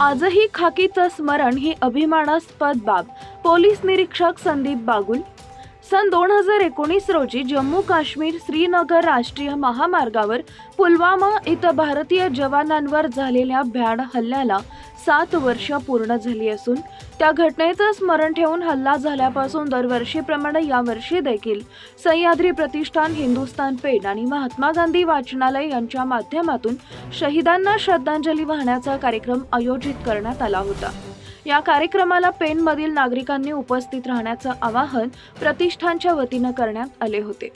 आजही खाकीचं स्मरण ही अभिमानास्पद बाब. पोलीस निरीक्षक संदीप बागुल सन दोन हजार एकोणीस रोजी जम्मू काश्मीर श्रीनगर राष्ट्रीय महामार्गावर पुलवामा इथं भारतीय जवानांवर झालेल्या भ्याड हल्ल्याला सात वर्ष पूर्ण झाली असून त्या घटनेचं स्मरण ठेवून हल्ला झाल्यापासून दरवर्षीप्रमाणे यावर्षी देखील सह्याद्री प्रतिष्ठान हिंदुस्तान पेठ आणि महात्मा गांधी वाचनालय यांच्या माध्यमातून शहीदांना श्रद्धांजली वाहण्याचा कार्यक्रम आयोजित करण्यात आला होता. या कार्यक्रमाला पेनमधील नागरिकांनी उपस्थित राहण्याचं आवाहन प्रतिष्ठानच्या वतीनं करण्यात आले होते.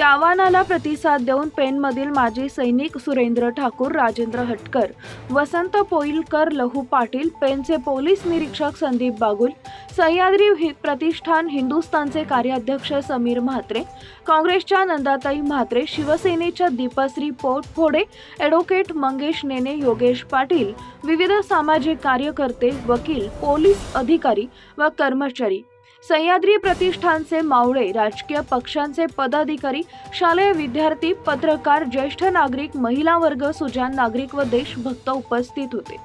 त्या प्रतिसाद देऊन पेनमधील माजी सैनिक सुरेंद्र ठाकूर राजेंद्र हटकर वसंत पोईलकर लहू पाटील पेनचे पोलीस निरीक्षक संदीप बागुल सह्याद्री हि- प्रतिष्ठान हिंदुस्थानचे कार्याध्यक्ष समीर म्हात्रे काँग्रेसच्या नंदाताई म्हात्रे शिवसेनेच्या दीपश्री पोटफोडे ॲडव्होकेट मंगेश नेने योगेश पाटील विविध सामाजिक कार्यकर्ते वकील पोलीस अधिकारी व कर्मचारी सह्याद्री प्रतिष्ठानचे मावळे राजकीय पक्षांचे पदाधिकारी शालेय विद्यार्थी पत्रकार ज्येष्ठ नागरिक महिला वर्ग सुजान नागरिक व देशभक्त उपस्थित होते.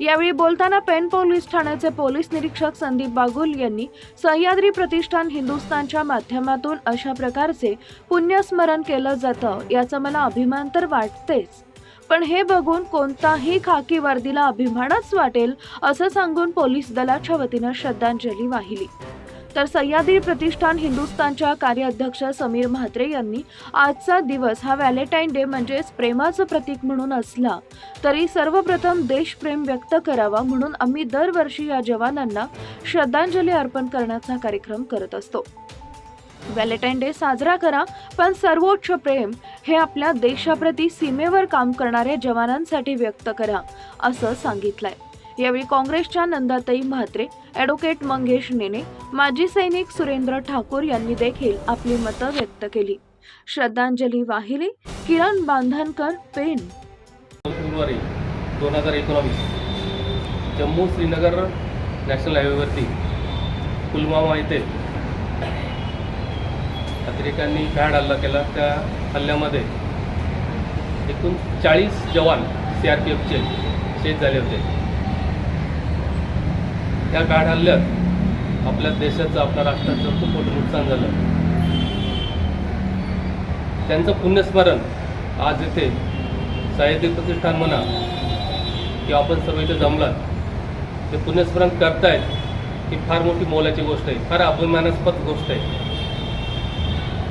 यावेळी बोलताना पेन पोलीस ठाण्याचे पोलीस निरीक्षक संदीप बागुल यांनी सह्याद्री प्रतिष्ठान हिंदुस्थानच्या माध्यमातून अशा प्रकारचे पुण्यस्मरण केलं जातं याचा मला अभिमान तर वाटतेच. पण हे बघून कोणताही खाकी वर्दीला अभिमानच वाटेल असं सांगून पोलीस दलाच्या वतीनं श्रद्धांजली वाहिली. तर सह्याद्री प्रतिष्ठान हिंदुस्थानच्या कार्याध्यक्ष समीर म्हात्रे यांनी आजचा दिवस हा व्हॅलेंटाईन डे म्हणजेच प्रेमाचं प्रतीक म्हणून असला तरी सर्वप्रथम देशप्रेम व्यक्त करावा म्हणून आम्ही दरवर्षी या जवानांना श्रद्धांजली अर्पण करण्याचा कार्यक्रम करत असतो. व्हॅलेंटाईन डे साजरा करा पण सर्वोच्च प्रेम हे आपल्या देशाप्रती सीमेवर काम करणाऱ्या जवानांसाठी व्यक्त करा असं सांगितलंय. यावेळी काँग्रेसच्या नंदाताई म्हात्रे ॲडव्होकेट मंगेश नेने माजी सैनिक सुरेंद्र ठाकूर यांनी देखील आपली मतं व्यक्त केली. श्रद्धांजली वाहिली किरण बांधनकर पेन. फेब्रुवारी दोन हजार एकोणावीस जम्मू श्रीनगर नॅशनल हायवेवरती पुलवामा येथे अतिरेक्यांनी भ्याड हल्ला केला. त्या हल्ल्यामध्ये एकूण चाळीस जवान सी आर पी एफचे शहीद झाले होते. या गाड हल्ल्यात आपल्या देशाचं आपल्या राष्ट्राचं खूप मोठं नुकसान झालं. त्यांचं पुण्यस्मरण आज इथे साहित्य प्रतिष्ठान म्हणा की आपण सर्व इथे जमलात ते पुण्यस्मरण करतायत ही फार मोठी मोलाची गोष्ट आहे फार अभिमानास्पद गोष्ट आहे.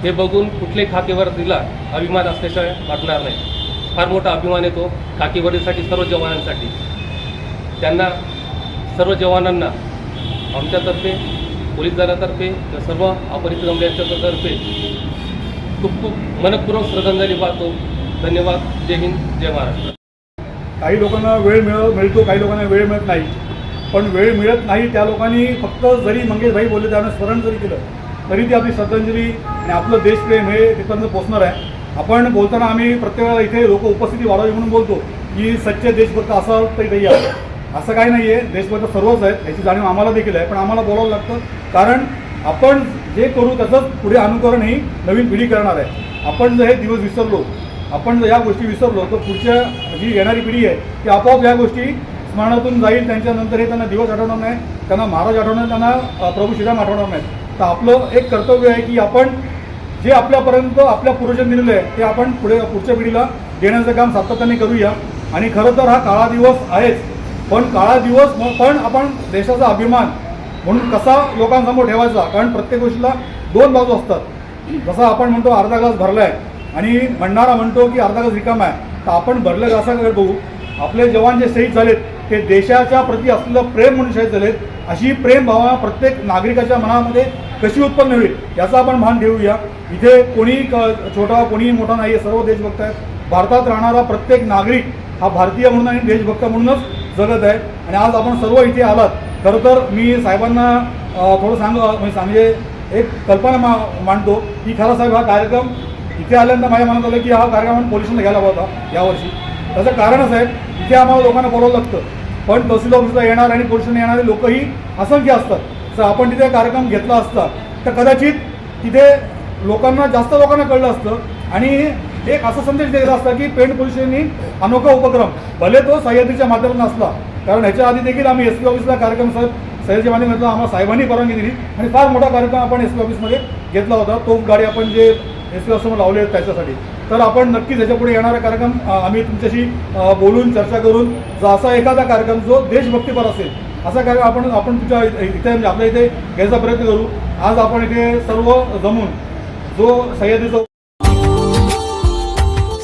हे बघून कुठले खाकीवर दिला अभिमान असल्याशिवाय वाटणार नाही. फार मोठा अभिमान येतो खाकीवरीसाठी सर्व जवानांसाठी. त्यांना सर्व जवानांना आमच्यातर्फे पोलीस दलातर्फे व सर्व अपरिचित तर्फे खूप खूप मनपूर्वक श्रद्धांजली वाहतो. धन्यवाद. जय हिंद. जय महाराष्ट्र. काही लोकांना वेळ मिळ मिळतो काही लोकांना वेळ मिळत नाही. पण वेळ मिळत नाही त्या लोकांनी फक्त जरी मंगेशभाई बोलले त्यानं स्मरण जरी केलं तरी ती आपली श्रद्धांजली आणि आपलं देशप्रेम हे तिथपर्यंत पोचणार आहे. आपण बोलताना आम्ही प्रत्येकाला इथे लोक उपस्थिती वाढावी म्हणून बोलतो की सच्चे देशभक्त असाल तरी काही आहे. असं काही नाही आहे देशभर सर्वच आहेत. याची जाणीव आम्हाला देखील आहे. पण आम्हाला बोलावं लागतं. कारण आपण जे करू त्याचं पुढे अनुकरण ही नवीन पिढी करणार आहे. आपण जर हे दिवस विसरलो आपण जर या गोष्टी विसरलो तर पुढच्या जी येणारी पिढी आहे ती आपोआप या गोष्टी स्मरणातून जाईल. त्यांच्यानंतर हे त्यांना दिवस आठवणार नाही. त्यांना महाराज आठवणार त्यांना प्रभू श्रीराम आठवणार नाही तर आपलं एक कर्तव्य आहे की आपण जे आपल्यापर्यंत आपल्या पूर्वजांनी दिलेलं आहे ते आपण पुढे पुढच्या पिढीला देण्याचं काम सातत्याने करूया. आणि खरं तर हा काळा दिवस आहेच. पण काळा दिवस पण आपण देशाचा अभिमान म्हणून कसा लोकांसमोर ठेवायचा? कारण प्रत्येक गोष्टीला दोन बाजू असतात. जसं आपण म्हणतो अर्धा ग्लास भरला आहे आणि म्हणणारा म्हणतो की अर्धा ग्लास रिकामा आहे. तर आपण भरल्या ग्लासाकडे बघू. आपले जवान जे शहीद झालेत ते देशाच्या प्रती असलेलं प्रेम म्हणून शहीद झालेत. अशी प्रेम भावना प्रत्येक नागरिकाच्या मनामध्ये कशी उत्पन्न होईल याचा आपण भान ठेवूया. इथे कोणी क- छोटा कोणीही मोठा नाही आहे सर्व देशभक्त आहेत. भारतात राहणारा प्रत्येक नागरिक हा भारतीय म्हणून आणि देशभक्त म्हणूनच जगत आहे. आणि आज आपण सर्व इथे आलात. खरं तर मी साहेबांना थोडं सांग म्हणजे सांगे म्हणजे एक कल्पना मा मांडतो की खरा साहेब हा कार्यक्रम इथे आल्यानंतर माझ्या मनात आलं की हा कार्यक्रम आपण पोलिसांना घ्यायला हवा होता यावर्षी. त्याचं कारणच आहे इथे आम्हाला लोकांना बोलावं लागतं. पण तहसील ऑफिसला येणार आणि पोलिसांना येणारे लोकही असंख्य असतात. तर आपण तिथे कार्यक्रम घेतला असता तर कदाचित तिथे लोकांना जास्त लोकांना कळलं असतं. आणि एक असा संदेश द्यायचा असता की पेंट पोलिसांनी अनोखा उपक्रम. भले तो सह्याद्रीच्या माध्यमातून असला कारण ह्याच्या आधी देखील आम्ही एस पी ऑफिसला कार्यक्रम साहेब सह्याच्या माध्यमातून आम्हाला साहेबांनी परवानगी दिली. आणि फार मोठा कार्यक्रम आपण एस पी ऑफिसमध्ये घेतला होता. तो गाडी आपण जे एस पी ऑफिसमध्ये लावले आहेत त्याच्यासाठी. तर आपण नक्कीच याच्यापुढे येणारा कार्यक्रम आम्ही तुमच्याशी बोलून चर्चा करून जो असा एखादा कार्यक्रम जो देशभक्तीपर असेल असा कार्यक्रम आपण आपण तुमच्या इथे इथे म्हणजे आपल्या इथे घ्यायचा प्रयत्न करू. आज आपण इथे सर्व जमून जो सह्याद्रीचा